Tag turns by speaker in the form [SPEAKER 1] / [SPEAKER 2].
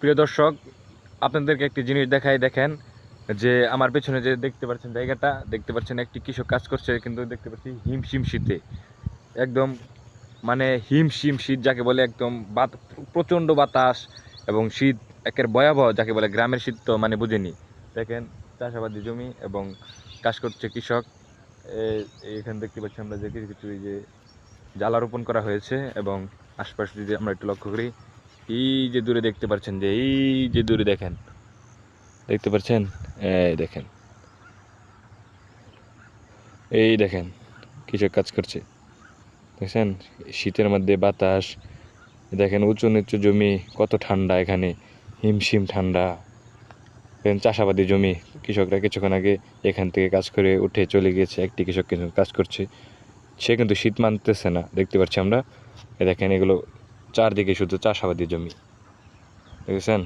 [SPEAKER 1] প্রিয় দর্শক, আপনাদেরকে একটি জিনিস দেখাই, দেখেন যে আমার পেছনে যে দেখতে পাচ্ছেন জায়গাটা, দেখতে পাচ্ছেন একটি কৃষক কাজ করছে, কিন্তু দেখতে পাচ্ছি হিমশিম শীতে। একদম মানে হিমশিম শীত যাকে বলে একদম বাত, প্রচণ্ড বাতাস এবং শীত একের ভয়াবহ যাকে বলে গ্রামের শীত তো মানে বুঝেনি। দেখেন, চাষাবাদী জমি এবং কাজ করছে কৃষক। এখানে দেখতে পাচ্ছি আমরা যে কিছু কিছু যে জ্বালা রোপণ করা হয়েছে এবং আশপাশে যদি আমরা একটু লক্ষ্য করি। এই যে দূরে দেখতে পাচ্ছেন যে, এই যে দূরে দেখেন। দেখতে পাচ্ছেন এই দেখেন। এই দেখেন, কৃষক কাজ করছে। দেখছেন? শীতের মধ্যে বাতাস, দেখেন উঁচু নিচু জমি, কত ঠান্ডা এখানে, হিমশিম ঠান্ডা। চাষাবাদি জমি, কৃষকরা কিছুক্ষণ আগে এখান থেকে কাজ করে উঠে চলে গিয়েছে, একটি কৃষক কিন্তু কাজ করছে। সে কিন্তু শীত মানতেছে না, দেখতে পাচ্ছি আমরা। দেখেন, এগুলো চারদিকে শুধু চাষাবাদি জমি। দেখেছেন?